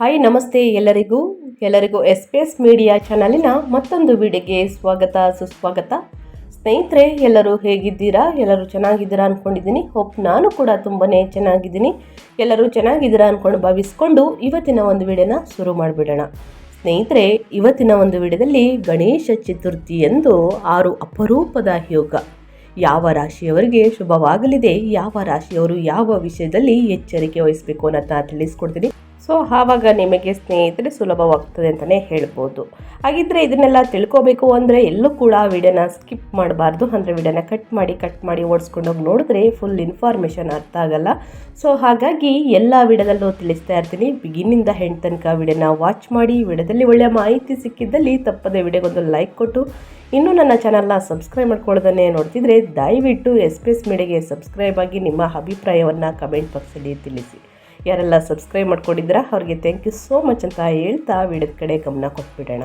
Hi ನಮಸ್ತೆ ಎಲ್ಲರಿಗೂ. ಎಲ್ಲರಿಗೂ ಎಸ್ ಪಿ ಎಸ್ ಮೀಡಿಯಾ ಚಾನಲಿನ ಮತ್ತೊಂದು ವಿಡಿಯೋಗೆ ಸ್ವಾಗತ, ಸುಸ್ವಾಗತ. ಸ್ನೇಹಿತರೆ, ಎಲ್ಲರೂ ಹೇಗಿದ್ದೀರಾ? ಎಲ್ಲರೂ ಚೆನ್ನಾಗಿದ್ದೀರಾ ಅಂದ್ಕೊಂಡಿದ್ದೀನಿ ಹೋಪ್ ನಾನು ಕೂಡ ತುಂಬಾ ಚೆನ್ನಾಗಿದ್ದೀನಿ. ಎಲ್ಲರೂ ಚೆನ್ನಾಗಿದ್ದೀರಾ ಅಂದ್ಕೊಂಡು ಭಾವಿಸ್ಕೊಂಡು ಇವತ್ತಿನ ಒಂದು ವಿಡಿಯೋನ ಶುರು ಮಾಡಿಬಿಡೋಣ. ಸ್ನೇಹಿತರೆ, ಇವತ್ತಿನ ಒಂದು ವಿಡಿಯೋದಲ್ಲಿ ಗಣೇಶ ಚತುರ್ಥಿ ಎಂದು ಆರು ಅಪರೂಪದ ಯೋಗ. ಯಾವ ರಾಶಿಯವರಿಗೆ ಶುಭವಾಗಲಿದೆ, ಯಾವ ರಾಶಿಯವರು ಯಾವ ವಿಷಯದಲ್ಲಿ ಎಚ್ಚರಿಕೆ ವಹಿಸಬೇಕು ಅನ್ನೋದನ್ನ ತಿಳಿಸ್ಕೊಡ್ತೀನಿ. ಸೊ ಆವಾಗ ನಿಮಗೆ ಸ್ನೇಹಿತರೆ ಸುಲಭವಾಗ್ತದೆ ಅಂತಲೇ ಹೇಳ್ಬೋದು. ಹಾಗಿದ್ರೆ ಇದನ್ನೆಲ್ಲ ತಿಳ್ಕೊಬೇಕು ಅಂದರೆ ಎಲ್ಲೂ ಕೂಡ ವಿಡಿಯೋನ ಸ್ಕಿಪ್ ಮಾಡಬಾರ್ದು. ಅಂದರೆ ವಿಡಿಯೋನ ಕಟ್ ಮಾಡಿ ಕಟ್ ಮಾಡಿ ಓಡಿಸ್ಕೊಂಡು ಹೋಗಿ ನೋಡಿದ್ರೆ ಫುಲ್ ಇನ್ಫಾರ್ಮೇಷನ್ ಅರ್ಥ ಆಗಲ್ಲ. ಸೊ ಹಾಗಾಗಿ ಎಲ್ಲ ವಿಡಿಯೋದಲ್ಲೂ ತಿಳಿಸ್ತಾ ಇರ್ತೀನಿ. ಬಿಗಿನಿಂದ ಹೆಣ್ಣು ತನಕ ವಿಡಿಯೋನ ವಾಚ್ ಮಾಡಿ, ವಿಡಿಯೋದಲ್ಲಿ ಒಳ್ಳೆಯ ಮಾಹಿತಿ ಸಿಕ್ಕಿದ್ದಲ್ಲಿ ತಪ್ಪದೆ ವಿಡಿಯೋಗೊಂದು ಲೈಕ್ ಕೊಟ್ಟು, ಇನ್ನೂ ನನ್ನ ಚಾನಲ್ನ ಸಬ್ಸ್ಕ್ರೈಬ್ ಮಾಡ್ಕೊಳ್ಳೋದನ್ನೇ ನೋಡ್ತಿದ್ರೆ ದಯವಿಟ್ಟು ಎಸ್ ಪಿ ಎಸ್ ಮೀಡಿಯಾಗೆ ಸಬ್ಸ್ಕ್ರೈಬ್ ಆಗಿ ನಿಮ್ಮ ಅಭಿಪ್ರಾಯವನ್ನು ಕಮೆಂಟ್ ಬಾಕ್ಸಲ್ಲಿ ತಿಳಿಸಿ. ಯಾರೆಲ್ಲ ಸಬ್ಸ್ಕ್ರೈಬ್ ಮಾಡ್ಕೊಂಡಿದ್ದೀರಾ ಅವ್ರಿಗೆ ಥ್ಯಾಂಕ್ ಯು ಸೋ ಮಚ್ ಅಂತ ಹೇಳ್ತಾ ವಿಡಿಯೋದ ಕಡೆ ಗಮನ ಕೊಟ್ಬಿಡೋಣ.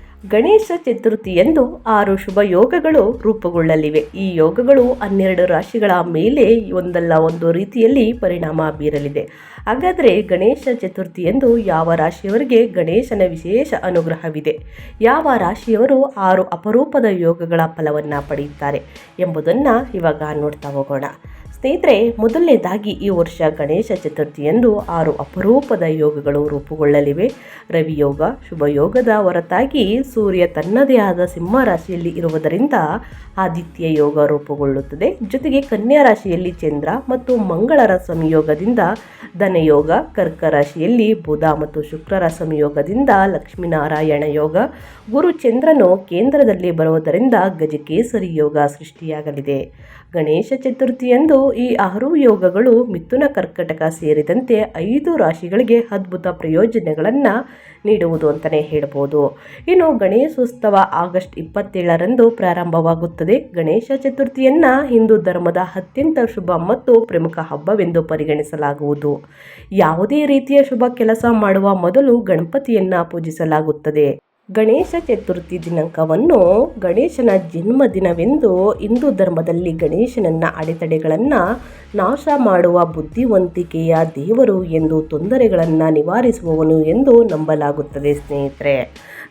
ಗಣೇಶ ಚತುರ್ಥಿಯಂದು ಆರು ಶುಭ ಯೋಗಗಳು ರೂಪುಗೊಳ್ಳಲಿವೆ. ಈ ಯೋಗಗಳು ಹನ್ನೆರಡು ರಾಶಿಗಳ ಮೇಲೆ ಒಂದಲ್ಲ ಒಂದು ರೀತಿಯಲ್ಲಿ ಪರಿಣಾಮ ಬೀರಲಿದೆ. ಹಾಗಾದರೆ ಗಣೇಶ ಚತುರ್ಥಿಯಂದು ಯಾವ ರಾಶಿಯವರಿಗೆ ಗಣೇಶನ ವಿಶೇಷ ಅನುಗ್ರಹವಿದೆ? ಯಾವ ರಾಶಿಯವರು ಆರು ಅಪರೂಪದ ಯೋಗಗಳ ಫಲವನ್ನು ಪಡೆಯುತ್ತಾರೆ ಎಂಬುದನ್ನು ಇವಾಗ ನೋಡ್ತಾ ಹೋಗೋಣ. ಸ್ನೇಹಿತರೆ, ಮೊದಲನೇದಾಗಿ ಈ ವರ್ಷ ಗಣೇಶ ಚತುರ್ಥಿಯಂದು ಆರು ಅಪರೂಪದ ಯೋಗಗಳು ರೂಪುಗೊಳ್ಳಲಿವೆ. ರವಿಯೋಗ ಶುಭಯೋಗದ ಶುಭ ಯೋಗದ ಹೊರತಾಗಿ ಸೂರ್ಯ ತನ್ನದೇ ಆದ ಸಿಂಹ ರಾಶಿಯಲ್ಲಿ ಇರುವುದರಿಂದ ಆದಿತ್ಯ ಯೋಗ ರೂಪುಗೊಳ್ಳುತ್ತದೆ. ಜೊತೆಗೆ ಕನ್ಯಾ ರಾಶಿಯಲ್ಲಿ ಚಂದ್ರ ಮತ್ತು ಮಂಗಳರ ಸಂಯೋಗದಿಂದ ಧನಯೋಗ, ಕರ್ಕ ರಾಶಿಯಲ್ಲಿ ಬುಧ ಮತ್ತು ಶುಕ್ರರ ಸಂಯೋಗದಿಂದ ಲಕ್ಷ್ಮೀನಾರಾಯಣ ಯೋಗ. ಗುರು ಚಂದ್ರನು ಕೇಂದ್ರದಲ್ಲಿ ಬರುವುದರಿಂದ ಗಜಕೇಸರಿ ಯೋಗ ಸೃಷ್ಟಿಯಾಗಲಿದೆ. ಗಣೇಶ ಚತುರ್ಥಿಯಂದು ಈ ಆರು ಯೋಗಗಳು ಮಿಥುನ ಕರ್ಕಟಕ ಸೇರಿದಂತೆ ಐದು ರಾಶಿಗಳಿಗೆ ಅದ್ಭುತ ಪ್ರಯೋಜನಗಳನ್ನು ನೀಡುವುದು ಅಂತಲೇ ಹೇಳ್ಬೋದು. ಇನ್ನು ಗಣೇಶೋತ್ಸವ ಆಗಸ್ಟ್ ಇಪ್ಪತ್ತೇಳರಂದು ಪ್ರಾರಂಭವಾಗುತ್ತದೆ. ಗಣೇಶ ಚತುರ್ಥಿಯನ್ನು ಹಿಂದೂ ಧರ್ಮದ ಅತ್ಯಂತ ಶುಭ ಮತ್ತು ಪ್ರಮುಖ ಹಬ್ಬವೆಂದು ಪರಿಗಣಿಸಲಾಗುವುದು. ಯಾವುದೇ ರೀತಿಯ ಶುಭ ಕೆಲಸ ಮಾಡುವ ಮೊದಲು ಗಣಪತಿಯನ್ನು ಪೂಜಿಸಲಾಗುತ್ತದೆ. ಗಣೇಶ ಚತುರ್ಥಿ ದಿನಾಂಕವನ್ನು ಗಣೇಶನ ಜನ್ಮದಿನವೆಂದು ಹಿಂದೂ ಧರ್ಮದಲ್ಲಿ ಗಣೇಶನನ್ನ ಅಡೆತಡೆಗಳನ್ನು ನಾಶ ಮಾಡುವ ಬುದ್ಧಿವಂತಿಕೆಯ ದೇವರು ಎಂದು ತೊಂದರೆಗಳನ್ನು ನಿವಾರಿಸುವವನು ಎಂದು ನಂಬಲಾಗುತ್ತದೆ, ಸ್ನೇಹಿತರೆ.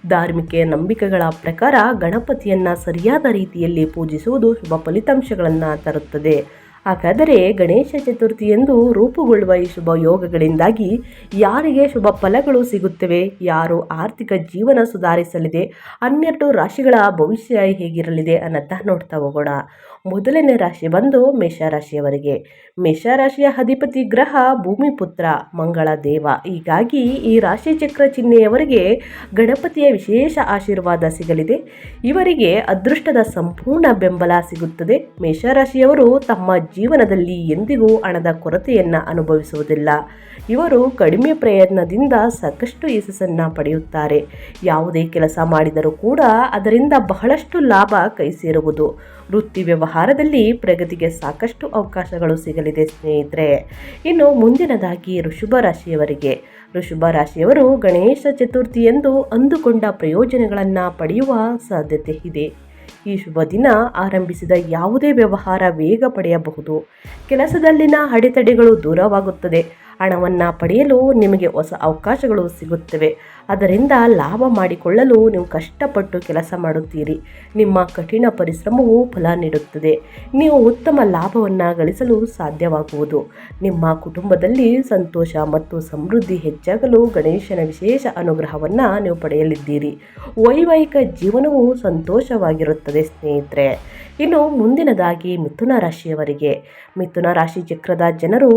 ಧಾರ್ಮಿಕ ನಂಬಿಕೆಗಳ ಪ್ರಕಾರ ಗಣಪತಿಯನ್ನು ಸರಿಯಾದ ರೀತಿಯಲ್ಲಿ ಪೂಜಿಸುವುದು ಶುಭ ಫಲಿತಾಂಶಗಳನ್ನು ತರುತ್ತದೆ. ಹಾಗಾದರೆ ಗಣೇಶ ಚತುರ್ಥಿಯಂದು ರೂಪುಗೊಳ್ಳುವ ಈ ಶುಭ ಯೋಗಗಳಿಂದಾಗಿ ಯಾರಿಗೆ ಶುಭ ಫಲಗಳು ಸಿಗುತ್ತವೆ? ಯಾರು ಆರ್ಥಿಕ ಜೀವನ ಸುಧಾರಿಸಲಿದೆ? ಹನ್ನೆರಡು ರಾಶಿಗಳ ಭವಿಷ್ಯ ಹೇಗಿರಲಿದೆ ಅನ್ನೋದನ್ನ ನೋಡ್ತಾ ಹೋಗೋಣ. ಮೊದಲನೇ ರಾಶಿ ಬಂದು ಮೇಷರಾಶಿಯವರಿಗೆ ಮೇಷರಾಶಿಯ ಅಧಿಪತಿ ಗ್ರಹ ಭೂಮಿಪುತ್ರ ಮಂಗಳ ದೇವ. ಹೀಗಾಗಿ ಈ ರಾಶಿ ಚಕ್ರ ಚಿಹ್ನೆಯವರಿಗೆ ಗಣಪತಿಯ ವಿಶೇಷ ಆಶೀರ್ವಾದ ಸಿಗಲಿದೆ. ಇವರಿಗೆ ಅದೃಷ್ಟದ ಸಂಪೂರ್ಣ ಬೆಂಬಲ ಸಿಗುತ್ತದೆ. ಮೇಷರಾಶಿಯವರು ತಮ್ಮ ಜೀವನದಲ್ಲಿ ಎಂದಿಗೂ ಹಣದ ಕೊರತೆಯನ್ನು ಅನುಭವಿಸುವುದಿಲ್ಲ. ಇವರು ಕಡಿಮೆ ಪ್ರಯತ್ನದಿಂದ ಸಾಕಷ್ಟು ಯಶಸ್ಸನ್ನು ಪಡೆಯುತ್ತಾರೆ. ಯಾವುದೇ ಕೆಲಸ ಮಾಡಿದರೂ ಕೂಡ ಅದರಿಂದ ಬಹಳಷ್ಟು ಲಾಭ ಕೈ ಸೇರುವುದು ವೃತ್ತಿ ವ್ಯವಹಾರದಲ್ಲಿ ಪ್ರಗತಿಗೆ ಸಾಕಷ್ಟು ಅವಕಾಶಗಳು ಸಿಗಲಿದೆ ಸ್ನೇಹಿತರೆ. ಇನ್ನು ಮುಂದಿನದಾಗಿ ಋಷಭ ರಾಶಿಯವರಿಗೆ. ಋಷಭ ರಾಶಿಯವರು ಗಣೇಶ ಚತುರ್ಥಿಯಂದು ಅಂದುಕೊಂಡ ಪ್ರಯೋಜನಗಳನ್ನು ಪಡೆಯುವ ಸಾಧ್ಯತೆ ಇದೆ. ಈ ಶುಭ ದಿನ ಆರಂಭಿಸಿದ ಯಾವುದೇ ವ್ಯವಹಾರ ವೇಗ ಪಡೆಯಬಹುದು. ಕೆಲಸದಲ್ಲಿನ ಅಡೆತಡೆಗಳು ದೂರವಾಗುತ್ತದೆ. ಹಣವನ್ನು ಪಡೆಯಲು ನಿಮಗೆ ಹೊಸ ಅವಕಾಶಗಳು ಸಿಗುತ್ತವೆ. ಅದರಿಂದ ಲಾಭ ಮಾಡಿಕೊಳ್ಳಲು ನೀವು ಕಷ್ಟಪಟ್ಟು ಕೆಲಸ ಮಾಡುತ್ತೀರಿ. ನಿಮ್ಮ ಕಠಿಣ ಪರಿಶ್ರಮವು ಫಲ ನೀಡುತ್ತದೆ. ನೀವು ಉತ್ತಮ ಲಾಭವನ್ನು ಗಳಿಸಲು ಸಾಧ್ಯವಾಗುವುದು. ನಿಮ್ಮ ಕುಟುಂಬದಲ್ಲಿ ಸಂತೋಷ ಮತ್ತು ಸಮೃದ್ಧಿ ಹೆಚ್ಚಾಗಲು ಗಣೇಶನ ವಿಶೇಷ ಅನುಗ್ರಹವನ್ನು ನೀವು ಪಡೆಯಲಿದ್ದೀರಿ. ವೈವಾಹಿಕ ಜೀವನವು ಸಂತೋಷವಾಗಿರುತ್ತದೆ ಸ್ನೇಹಿತರೆ. ಇನ್ನು ಮುಂದಿನದಾಗಿ ಮಿಥುನ ರಾಶಿಯವರಿಗೆ. ಮಿಥುನ ರಾಶಿ ಚಕ್ರದ ಜನರು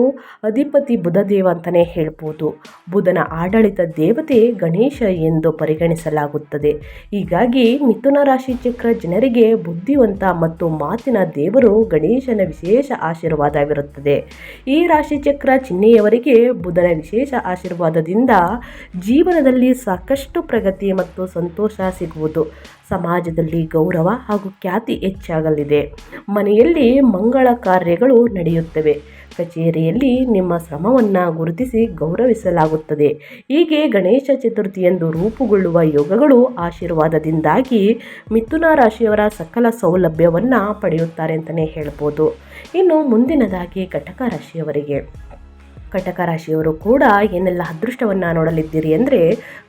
ಅಧಿಪತಿ ಬುಧದೇವ ಅಂತಲೇ ಹೇಳ್ಬೋದು. ಬುಧನ ಆಡಳಿತ ದೇವತೆ ಗಣೇಶ ಎಂದು ಪರಿಗಣಿಸಲಾಗುತ್ತದೆ. ಹೀಗಾಗಿ ಮಿಥುನ ರಾಶಿ ಚಕ್ರ ಜನರಿಗೆ ಬುದ್ಧಿವಂತ ಮತ್ತು ಮಾತಿನ ದೇವರು ಗಣೇಶನ ವಿಶೇಷ ಆಶೀರ್ವಾದವಿರುತ್ತದೆ. ಈ ರಾಶಿ ಚಕ್ರ ಚಿಹ್ನೆಯವರಿಗೆ ಬುಧನ ವಿಶೇಷ ಆಶೀರ್ವಾದದಿಂದ ಜೀವನದಲ್ಲಿ ಸಾಕಷ್ಟು ಪ್ರಗತಿ ಮತ್ತು ಸಂತೋಷ ಸಿಗುವುದು. ಸಮಾಜದಲ್ಲಿ ಗೌರವ ಹಾಗೂ ಖ್ಯಾತಿ ಹೆಚ್ಚಾಗಲಿದೆ. ಮನೆಯಲ್ಲಿ ಮಂಗಳ ಕಾರ್ಯಗಳು ನಡೆಯುತ್ತವೆ. ಕಚೇರಿಯಲ್ಲಿ ನಿಮ್ಮ ಶ್ರಮವನ್ನು ಗುರುತಿಸಿ ಗೌರವಿಸಲಾಗುತ್ತದೆ. ಹೀಗೆ ಗಣೇಶ ಚತುರ್ಥಿಯಂದು ರೂಪುಗೊಳ್ಳುವ ಯೋಗಗಳು ಆಶೀರ್ವಾದದಿಂದಾಗಿ ಮಿಥುನ ರಾಶಿಯವರ ಸಕಲ ಸೌಲಭ್ಯವನ್ನು ಪಡೆಯುತ್ತಾರೆ ಅಂತಲೇ ಹೇಳ್ಬೋದು. ಇನ್ನು ಮುಂದಿನದಾಗಿ ಘಟಕ ರಾಶಿಯವರಿಗೆ. ಕಟಕ ರಾಶಿಯವರು ಕೂಡ ಏನೆಲ್ಲ ಅದೃಷ್ಟವನ್ನು ನೋಡಲಿದ್ದೀರಿ ಅಂದರೆ,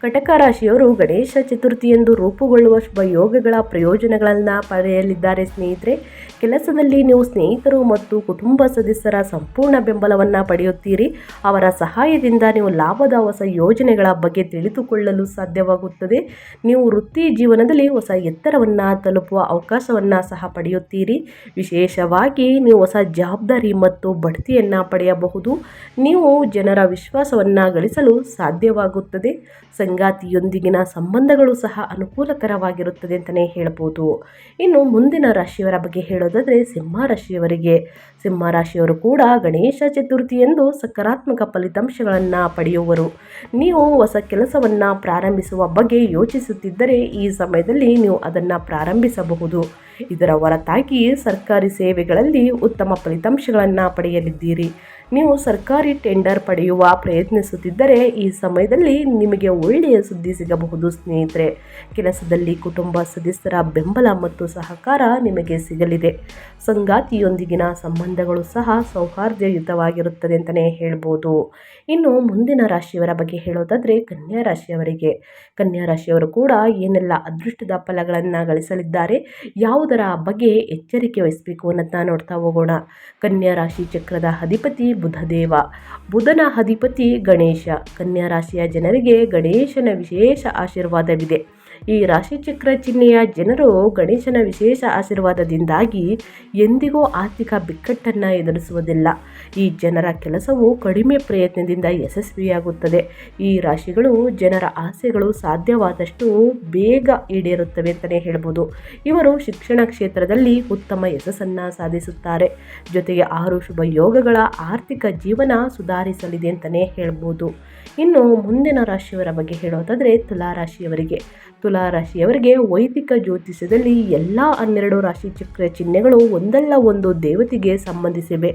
ಕಟಕ ರಾಶಿಯವರು ಗಣೇಶ ಚತುರ್ಥಿಯಂದು ರೂಪುಗೊಳ್ಳುವ ಶುಭ ಯೋಗಗಳ ಪ್ರಯೋಜನಗಳನ್ನು ಪಡೆಯಲಿದ್ದಾರೆ ಸ್ನೇಹಿತರೆ. ಕೆಲಸದಲ್ಲಿ ನೀವು ಸ್ನೇಹಿತರು ಮತ್ತು ಕುಟುಂಬ ಸದಸ್ಯರ ಸಂಪೂರ್ಣ ಬೆಂಬಲವನ್ನು ಪಡೆಯುತ್ತೀರಿ. ಅವರ ಸಹಾಯದಿಂದ ನೀವು ಲಾಭದ ಹೊಸ ಯೋಜನೆಗಳ ಬಗ್ಗೆ ತಿಳಿದುಕೊಳ್ಳಲು ಸಾಧ್ಯವಾಗುತ್ತದೆ. ನೀವು ವೃತ್ತಿ ಜೀವನದಲ್ಲಿ ಹೊಸ ಎತ್ತರವನ್ನು ತಲುಪುವ ಅವಕಾಶವನ್ನು ಸಹ ಪಡೆಯುತ್ತೀರಿ. ವಿಶೇಷವಾಗಿ ನೀವು ಹೊಸ ಜವಾಬ್ದಾರಿ ಮತ್ತು ಬಡ್ತಿಯನ್ನು ಪಡೆಯಬಹುದು. ನೀವು ಜನರ ವಿಶ್ವಾಸವನ್ನು ಗಳಿಸಲು ಸಾಧ್ಯವಾಗುತ್ತದೆ. ಸಂಗಾತಿಯೊಂದಿಗಿನ ಸಂಬಂಧಗಳು ಸಹ ಅನುಕೂಲಕರವಾಗಿರುತ್ತದೆ ಅಂತಲೇ ಹೇಳ್ಬೋದು. ಇನ್ನು ಮುಂದಿನ ರಾಶಿಯವರ ಬಗ್ಗೆ ಹೇಳೋದಾದರೆ ಸಿಂಹ ರಾಶಿಯವರಿಗೆ. ಸಿಂಹ ರಾಶಿಯವರು ಕೂಡ ಗಣೇಶ ಚತುರ್ಥಿಯಂದು ಸಕಾರಾತ್ಮಕ ಫಲಿತಾಂಶಗಳನ್ನು ಪಡೆಯುವರು. ನೀವು ಹೊಸ ಕೆಲಸವನ್ನು ಪ್ರಾರಂಭಿಸುವ ಬಗ್ಗೆ ಯೋಚಿಸುತ್ತಿದ್ದರೆ ಈ ಸಮಯದಲ್ಲಿ ನೀವು ಅದನ್ನು ಪ್ರಾರಂಭಿಸಬಹುದು. ಇದರ ಹೊರತಾಗಿ ಸರ್ಕಾರಿ ಸೇವೆಗಳಲ್ಲಿ ಉತ್ತಮ ಫಲಿತಾಂಶಗಳನ್ನು ಪಡೆಯಲಿದ್ದೀರಿ. ನೀವು ಸರ್ಕಾರಿ ಟೆಂಡರ್ ಪಡೆಯುವ ಪ್ರಯತ್ನಿಸುತ್ತಿದ್ದರೆ ಈ ಸಮಯದಲ್ಲಿ ನಿಮಗೆ ಒಳ್ಳೆಯ ಸುದ್ದಿ ಸಿಗಬಹುದು, ಸ್ನೇಹಿತರೆ. ಕೆಲಸದಲ್ಲಿ ಕುಟುಂಬ ಸದಸ್ಯರ ಬೆಂಬಲ ಮತ್ತು ಸಹಕಾರ ನಿಮಗೆ ಸಿಗಲಿದೆ. ಸಂಗಾತಿಯೊಂದಿಗಿನ ಸಂಬಂಧಗಳು ಸಹ ಸೌಹಾರ್ದಯುತವಾಗಿರುತ್ತದೆ ಅಂತಲೇ ಹೇಳ್ಬೋದು. ಇನ್ನು ಮುಂದಿನ ರಾಶಿಯವರ ಬಗ್ಗೆ ಹೇಳೋದಾದರೆ ಕನ್ಯಾ ರಾಶಿಯವರಿಗೆ. ಕನ್ಯಾ ರಾಶಿಯವರು ಕೂಡ ಏನೆಲ್ಲ ಅದೃಷ್ಟದ ಫಲಗಳನ್ನು ಗಳಿಸಲಿದ್ದಾರೆ, ಯಾವುದರ ಬಗ್ಗೆ ಎಚ್ಚರಿಕೆ ವಹಿಸಬೇಕು ಅನ್ನೋದನ್ನ ನೋಡ್ತಾ ಹೋಗೋಣ. ಕನ್ಯಾ ರಾಶಿ ಚಕ್ರದ ಅಧಿಪತಿ ಬುಧದೇವ. ಬುಧನ ಅಧಿಪತಿ ಗಣೇಶ. ಕನ್ಯಾ ರಾಶಿಯ ಜನರಿಗೆ ಗಣೇಶನ ವಿಶೇಷ ಆಶೀರ್ವಾದವಿದೆ. ಈ ರಾಶಿಚಕ್ರ ಚಿಹ್ನೆಯ ಜನರು ಗಣೇಶನ ವಿಶೇಷ ಆಶೀರ್ವಾದದಿಂದಾಗಿ ಎಂದಿಗೂ ಆರ್ಥಿಕ ಬಿಕ್ಕಟ್ಟನ್ನು ಎದುರಿಸುವುದಿಲ್ಲ. ಈ ಜನರ ಕೆಲಸವು ಕಡಿಮೆ ಪ್ರಯತ್ನದಿಂದ ಯಶಸ್ವಿಯಾಗುತ್ತದೆ. ಈ ರಾಶಿಗಳು ಜನರ ಆಸೆಗಳು ಸಾಧ್ಯವಾದಷ್ಟು ಬೇಗ ಈಡೇರುತ್ತವೆ ಅಂತಲೇ ಹೇಳ್ಬೋದು. ಇವರು ಶಿಕ್ಷಣ ಕ್ಷೇತ್ರದಲ್ಲಿ ಉತ್ತಮ ಯಶಸ್ಸನ್ನು ಸಾಧಿಸುತ್ತಾರೆ. ಜೊತೆಗೆ ಆರು ಶುಭ ಯೋಗಗಳ ಆರ್ಥಿಕ ಜೀವನ ಸುಧಾರಿಸಲಿದೆ ಅಂತಲೇ ಹೇಳ್ಬೋದು. ಇನ್ನು ಮುಂದಿನ ರಾಶಿಯವರ ಬಗ್ಗೆ ಹೇಳೋದಾದರೆ ತುಲಾ ರಾಶಿಯವರಿಗೆ ತುಲಾ ರಾಶಿಯವರಿಗೆ ವೈದಿಕ ಜ್ಯೋತಿಷ್ಯದಲ್ಲಿ ಎಲ್ಲ ಹನ್ನೆರಡು ರಾಶಿ ಚಕ್ರ ಚಿಹ್ನೆಗಳು ಒಂದಲ್ಲ ಒಂದು ದೇವತೆಗೆ ಸಂಬಂಧಿಸಿವೆ.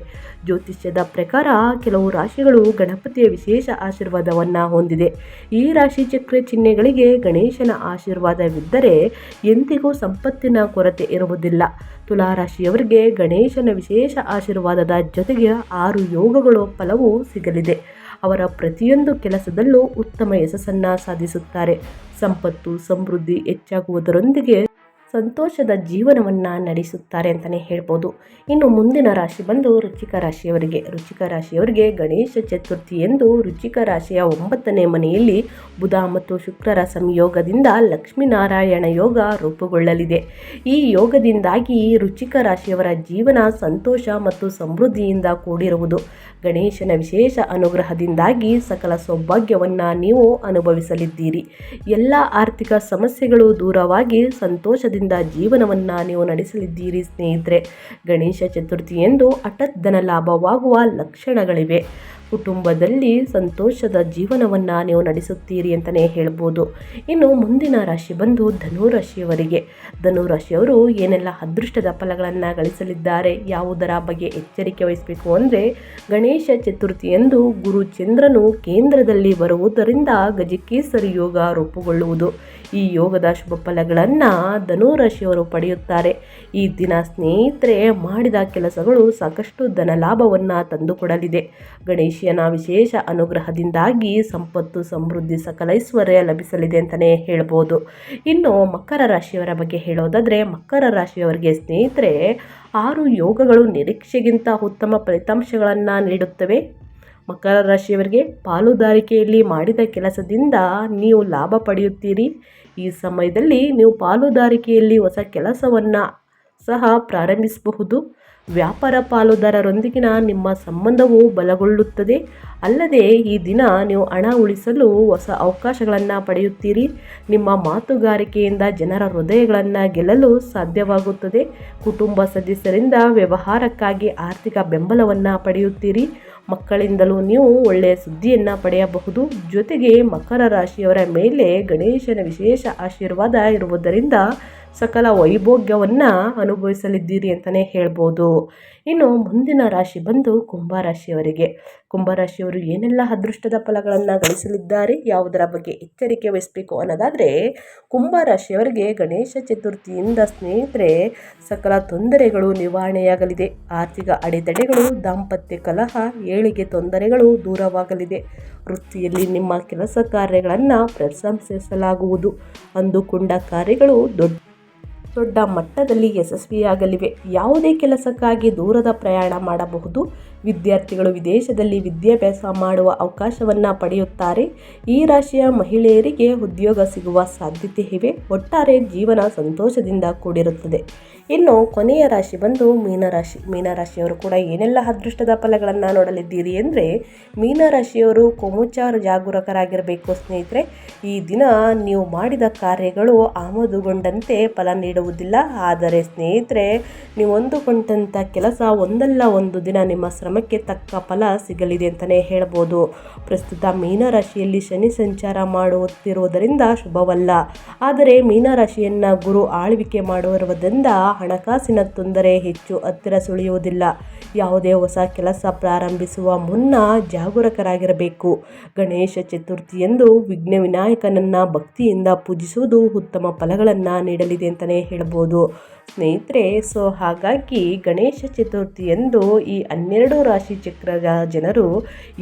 ಜ್ಯೋತಿಷ್ಯದ ಪ್ರಕಾರ ಕೆಲವು ರಾಶಿಗಳು ಗಣಪತಿಯ ವಿಶೇಷ ಆಶೀರ್ವಾದವನ್ನು ಹೊಂದಿದೆ. ಈ ರಾಶಿ ಚಕ್ರ ಚಿಹ್ನೆಗಳಿಗೆ ಗಣೇಶನ ಆಶೀರ್ವಾದವಿದ್ದರೆ ಎಂದಿಗೂ ಸಂಪತ್ತಿನ ಕೊರತೆ ಇರುವುದಿಲ್ಲ. ತುಲಾ ರಾಶಿಯವರಿಗೆ ಗಣೇಶನ ವಿಶೇಷ ಆಶೀರ್ವಾದದ ಜೊತೆಗೆ ಆರು ಯೋಗಗಳು ಫಲವು ಸಿಗಲಿದೆ. ಅವರ ಪ್ರತಿಯೊಂದು ಕೆಲಸದಲ್ಲೂ ಉತ್ತಮ ಯಶಸ್ಸನ್ನು ಸಾಧಿಸುತ್ತಾರೆ. ಸಂಪತ್ತು, ಸಮೃದ್ಧಿ ಹೆಚ್ಚಾಗುವುದರೊಂದಿಗೆ ಸಂತೋಷದ ಜೀವನವನ್ನು ನಡೆಸುತ್ತಾರೆ ಅಂತಲೇ ಹೇಳ್ಬೋದು. ಇನ್ನು ಮುಂದಿನ ರಾಶಿ ಬಂದು ರುಚಿಕ ರಾಶಿಯವರಿಗೆ. ರುಚಿಕ ರಾಶಿಯವರಿಗೆ ಗಣೇಶ ಚತುರ್ಥಿ ಎಂದು ರುಚಿಕ ರಾಶಿಯ ಒಂಬತ್ತನೇ ಮನೆಯಲ್ಲಿ ಬುಧ ಮತ್ತು ಶುಕ್ರರ ಸಂಯೋಗದಿಂದ ಲಕ್ಷ್ಮೀನಾರಾಯಣ ಯೋಗ ರೂಪುಗೊಳ್ಳಲಿದೆ. ಈ ಯೋಗದಿಂದಾಗಿ ರುಚಿಕ ರಾಶಿಯವರ ಜೀವನ ಸಂತೋಷ ಮತ್ತು ಸಮೃದ್ಧಿಯಿಂದ ಕೂಡಿರುವುದು. ಗಣೇಶನ ವಿಶೇಷ ಅನುಗ್ರಹದಿಂದಾಗಿ ಸಕಲ ಸೌಭಾಗ್ಯವನ್ನು ನೀವು ಅನುಭವಿಸಲಿದ್ದೀರಿ. ಎಲ್ಲ ಆರ್ಥಿಕ ಸಮಸ್ಯೆಗಳು ದೂರವಾಗಿ ಸಂತೋಷದಿಂದ ಜೀವನವನ್ನು ನೀವು ನಡೆಸಲಿದ್ದೀರಿ ಸ್ನೇಹಿತರೆ. ಗಣೇಶ ಚತುರ್ಥಿಯೆಂದು ಹಠಾತ್ ಧನ ಲಾಭವಾಗುವ ಲಕ್ಷಣಗಳಿವೆ. ಕುಟುಂಬದಲ್ಲಿ ಸಂತೋಷದ ಜೀವನವನ್ನು ನೀವು ನಡೆಸುತ್ತೀರಿ ಅಂತಲೇ ಹೇಳ್ಬೋದು. ಇನ್ನು ಮುಂದಿನ ರಾಶಿ ಬಂದು ಧನು ರಾಶಿಯವರಿಗೆ ಧನು ರಾಶಿಯವರು ಏನೆಲ್ಲ ಅದೃಷ್ಟದ ಫಲಗಳನ್ನು ಗಳಿಸಲಿದ್ದಾರೆ, ಯಾವುದರ ಬಗ್ಗೆ ಎಚ್ಚರಿಕೆ ವಹಿಸಬೇಕು ಅಂದರೆ ಗಣೇಶ ಚತುರ್ಥಿಯಂದು ಗುರು ಚಂದ್ರನು ಕೇಂದ್ರದಲ್ಲಿ ಬರುವುದರಿಂದ ಗಜಕೇಸರಿ ಯೋಗ ರೂಪುಗೊಳ್ಳುವುದು. ಈ ಯೋಗದ ಶುಭ ಫಲಗಳನ್ನು ಧನುರಾಶಿಯವರು ಪಡೆಯುತ್ತಾರೆ. ಈ ದಿನ ಸ್ನೇಹಿತರೆ, ಮಾಡಿದ ಕೆಲಸಗಳು ಸಾಕಷ್ಟು ಧನ ಲಾಭವನ್ನು ತಂದುಕೊಡಲಿದೆ ಗಣೇಶನ ವಿಶೇಷ ಅನುಗ್ರಹದಿಂದಾಗಿ ಸಂಪತ್ತು ಸಮೃದ್ಧಿ ಸಕಲೈಶ್ವರ್ಯ ಲಭಿಸಲಿದೆ ಅಂತಲೇ ಹೇಳ್ಬೋದು. ಇನ್ನು ಮಕರ ರಾಶಿಯವರ ಬಗ್ಗೆ ಹೇಳೋದಾದರೆ, ಮಕರ ರಾಶಿಯವರಿಗೆ ಸ್ನೇಹಿತರೆ, ಆರು ಯೋಗಗಳು ನಿರೀಕ್ಷೆಗಿಂತ ಉತ್ತಮ ಫಲಿತಾಂಶಗಳನ್ನು ನೀಡುತ್ತವೆ. ಮಕರ ರಾಶಿಯವರಿಗೆ ಪಾಲುದಾರಿಕೆಯಲ್ಲಿ ಮಾಡಿದ ಕೆಲಸದಿಂದ ನೀವು ಲಾಭ ಪಡೆಯುತ್ತೀರಿ. ಈ ಸಮಯದಲ್ಲಿ ನೀವು ಪಾಲುದಾರಿಕೆಯಲ್ಲಿ ಹೊಸ ಕೆಲಸವನ್ನು ಸಹ ಪ್ರಾರಂಭಿಸಬಹುದು. ವ್ಯಾಪಾರ ಪಾಲುದಾರರೊಂದಿಗಿನ ನಿಮ್ಮ ಸಂಬಂಧವು ಬಲಗೊಳ್ಳುತ್ತದೆ. ಅಲ್ಲದೆ ಈ ದಿನ ನೀವು ಹಣ ಉಳಿಸಲು ಹೊಸ ಅವಕಾಶಗಳನ್ನು ಪಡೆಯುತ್ತೀರಿ. ನಿಮ್ಮ ಮಾತುಗಾರಿಕೆಯಿಂದ ಜನರ ಹೃದಯಗಳನ್ನು ಗೆಲ್ಲಲು ಸಾಧ್ಯವಾಗುತ್ತದೆ. ಕುಟುಂಬ ಸದಸ್ಯರಿಂದ ವ್ಯವಹಾರಕ್ಕಾಗಿ ಆರ್ಥಿಕ ಬೆಂಬಲವನ್ನು ಪಡೆಯುತ್ತೀರಿ. ಮಕ್ಕಳಿಂದಲೂ ನೀವು ಒಳ್ಳೆಯ ಸುದ್ದಿಯನ್ನು ಪಡೆಯಬಹುದು. ಜೊತೆಗೆ ಮಕರ ರಾಶಿಯವರ ಮೇಲೆ ಗಣೇಶನ ವಿಶೇಷ ಆಶೀರ್ವಾದ ಇರುವುದರಿಂದ ಸಕಲ ವೈಭೋಗ್ಯವನ್ನು ಅನುಭವಿಸಲಿದ್ದೀರಿ ಅಂತಲೇ ಹೇಳ್ಬೋದು. ಇನ್ನು ಮುಂದಿನ ರಾಶಿ ಬಂದು ಕುಂಭರಾಶಿಯವರಿಗೆ ಕುಂಭರಾಶಿಯವರು ಏನೆಲ್ಲ ಅದೃಷ್ಟದ ಫಲಗಳನ್ನು ಗಳಿಸಲಿದ್ದಾರೆ, ಯಾವುದರ ಬಗ್ಗೆ ಎಚ್ಚರಿಕೆ ವಹಿಸಬೇಕು ಅನ್ನೋದಾದರೆ ಕುಂಭರಾಶಿಯವರಿಗೆ ಗಣೇಶ ಚತುರ್ಥಿಯಿಂದ ಸ್ನೇಹಿತರೆ, ಸಕಲ ತೊಂದರೆಗಳು ನಿವಾರಣೆಯಾಗಲಿದೆ. ಆರ್ಥಿಕ ಅಡೆತಡೆಗಳು, ದಾಂಪತ್ಯ ಕಲಹ, ಏಳಿಗೆ ತೊಂದರೆಗಳು ದೂರವಾಗಲಿದೆ. ವೃತ್ತಿಯಲ್ಲಿ ನಿಮ್ಮ ಕೆಲಸ ಕಾರ್ಯಗಳನ್ನು ಪ್ರಶಂಸಿಸಲಾಗುವುದು. ಅಂದುಕೊಂಡ ಕಾರ್ಯಗಳು ದೊಡ್ಡ ದೊಡ್ಡ ಮಟ್ಟದಲ್ಲಿ ಯಶಸ್ವಿಯಾಗಲಿವೆ. ಯಾವುದೇ ಕೆಲಸಕ್ಕಾಗಿ ದೂರದ ಪ್ರಯಾಣ ಮಾಡಬಹುದು. ವಿದ್ಯಾರ್ಥಿಗಳು ವಿದೇಶದಲ್ಲಿ ವಿದ್ಯಾಭ್ಯಾಸ ಮಾಡುವ ಅವಕಾಶವನ್ನು ಪಡೆಯುತ್ತಾರೆ. ಈ ರಾಶಿಯ ಮಹಿಳೆಯರಿಗೆ ಉದ್ಯೋಗ ಸಿಗುವ ಸಾಧ್ಯತೆ ಇವೆ ಒಟ್ಟಾರೆ ಜೀವನ ಸಂತೋಷದಿಂದ ಕೂಡಿರುತ್ತದೆ. ಇನ್ನು ಕೊನೆಯ ರಾಶಿ ಬಂದು ಮೀನರಾಶಿ. ಮೀನರಾಶಿಯವರು ಕೂಡ ಏನೆಲ್ಲ ಅದೃಷ್ಟದ ಫಲಗಳನ್ನು ನೋಡಲಿದ್ದೀರಿ ಅಂದರೆ, ಮೀನರಾಶಿಯವರು ಕೊಮುಚಾರ ಜಾಗರೂಕರಾಗಿರಬೇಕು ಸ್ನೇಹಿತರೆ. ಈ ದಿನ ನೀವು ಮಾಡಿದ ಕಾರ್ಯಗಳು ಆಮದುಗೊಂಡಂತೆ ಫಲ ನೀಡುವುದಿಲ್ಲ. ಆದರೆ ಸ್ನೇಹಿತರೆ ನೀವು ಹೊಂದುಕೊಂಡಂಥ ಕೆಲಸ ಒಂದಲ್ಲ ಒಂದು ದಿನ ನಿಮ್ಮ ಶ್ರಮಕ್ಕೆ ತಕ್ಕ ಫಲ ಸಿಗಲಿದೆ ಅಂತಲೇ ಹೇಳ್ಬೋದು. ಪ್ರಸ್ತುತ ಮೀನರಾಶಿಯಲ್ಲಿ ಶನಿ ಸಂಚಾರ ಮಾಡುತ್ತಿರುವುದರಿಂದ ಶುಭವಲ್ಲ. ಆದರೆ ಮೀನರಾಶಿಯನ್ನು ಗುರು ಆಳ್ವಿಕೆ ಮಾಡುವುದರಿಂದ ಹಣಕಾಸಿನ ತೊಂದರೆ ಹೆಚ್ಚು, ಹತ್ತಿರ ಸುಳಿಯುವುದಿಲ್ಲ. ಯಾವುದೇ ಹೊಸ ಕೆಲಸ ಪ್ರಾರಂಭಿಸುವ ಮುನ್ನ ಜಾಗರೂಕರಾಗಿರಬೇಕು. ಗಣೇಶ ಚತುರ್ಥಿಯಂದು ವಿಘ್ನ ವಿನಾಯಕನನ್ನು ಭಕ್ತಿಯಿಂದ ಪೂಜಿಸುವುದು ಉತ್ತಮ ಫಲಗಳನ್ನು ನೀಡಲಿದೆ ಅಂತಲೇ ಹೇಳ್ಬೋದು. ಸ್ನೇಹಿತರೆ, ಸೊ ಹಾಗಾಗಿ ಗಣೇಶ ಚತುರ್ಥಿಯಂದು ಈ ಹನ್ನೆರಡು ರಾಶಿ ಚಕ್ರದ ಜನರು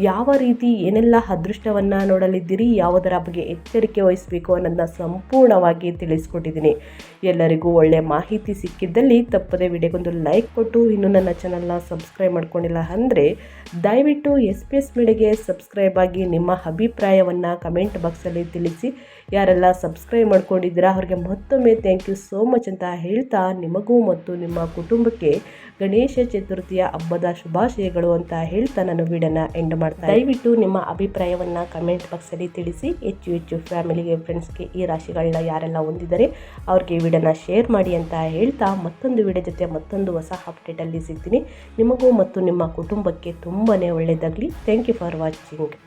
ಯಾವ ರೀತಿ ಏನೆಲ್ಲ ಅದೃಷ್ಟವನ್ನು ನೋಡಲಿದ್ದೀರಿ, ಯಾವುದರ ಬಗ್ಗೆ ಎಚ್ಚರಿಕೆ ವಹಿಸಬೇಕು ಅನ್ನೋದನ್ನ ಸಂಪೂರ್ಣವಾಗಿ ತಿಳಿಸ್ಕೊಟ್ಟಿದ್ದೀನಿ. ಎಲ್ಲರಿಗೂ ಒಳ್ಳೆಯ ಮಾಹಿತಿ ಸಿಕ್ಕಿದ್ದಲ್ಲಿ ತಪ್ಪದೆ ವಿಡಿಯೋಗೊಂದು ಲೈಕ್ ಕೊಟ್ಟು, ಇನ್ನೂ ನನ್ನ ಚಾನಲ್ನ ಸಬ್ಸ್ಕ್ರೈಬ್ ಮಾಡ್ಕೊಂಡಿಲ್ಲ ಅಂದರೆ ದಯವಿಟ್ಟು ಎಸ್ ಪಿ ಎಸ್ ಮೀಡಿಯಾಗೆ ಸಬ್ಸ್ಕ್ರೈಬ್ ಆಗಿ ನಿಮ್ಮ ಅಭಿಪ್ರಾಯವನ್ನು ಕಮೆಂಟ್ ಬಾಕ್ಸಲ್ಲಿ ತಿಳಿಸಿ. ಯಾರೆಲ್ಲ ಸಬ್ಸ್ಕ್ರೈಬ್ ಮಾಡ್ಕೊಂಡಿದ್ದೀರಾ, ಅವ್ರಿಗೆ ಮತ್ತೊಮ್ಮೆ ಥ್ಯಾಂಕ್ ಯು ಸೋ ಮಚ್ ಅಂತ ಹೇಳ್ತಾ ನಿಮಗೂ ಮತ್ತು ನಿಮ್ಮ ಕುಟುಂಬಕ್ಕೆ ಗಣೇಶ ಚತುರ್ಥಿಯ ಹಬ್ಬದ ಶುಭಾಶಯಗಳು ಅಂತ ಹೇಳ್ತಾ ನಾನು ವಿಡಿಯೋನ ಎಂಡ್ ಮಾಡ್ತಾ ದಯವಿಟ್ಟು ನಿಮ್ಮ ಅಭಿಪ್ರಾಯವನ್ನು ಕಮೆಂಟ್ ಬಾಕ್ಸಲ್ಲಿ ತಿಳಿಸಿ. ಹೆಚ್ಚು ಹೆಚ್ಚು ಫ್ಯಾಮಿಲಿಗೆ ಫ್ರೆಂಡ್ಸ್ಗೆ ಈ ರಾಶಿಗಳನ್ನ ಯಾರೆಲ್ಲ ಹೊಂದಿದ್ದಾರೆ, ಅವ್ರಿಗೆ ವಿಡಿಯೋನ ಶೇರ್ ಮಾಡಿ ಅಂತ ಹೇಳ್ತಾ ಮತ್ತೊಂದು ವಿಡಿಯೋ ಜೊತೆ ಮತ್ತೊಂದು ಹೊಸ ಅಪ್ಡೇಟಲ್ಲಿ ಸಿಗ್ತೀನಿ. ನಿಮಗೂ ಮತ್ತು ನಿಮ್ಮ ಕುಟುಂಬಕ್ಕೆ ತುಂಬಾ ಒಳ್ಳೆಯದಾಗಲಿ ಥ್ಯಾಂಕ್ ಯು ಫಾರ್ ವಾಚಿಂಗ್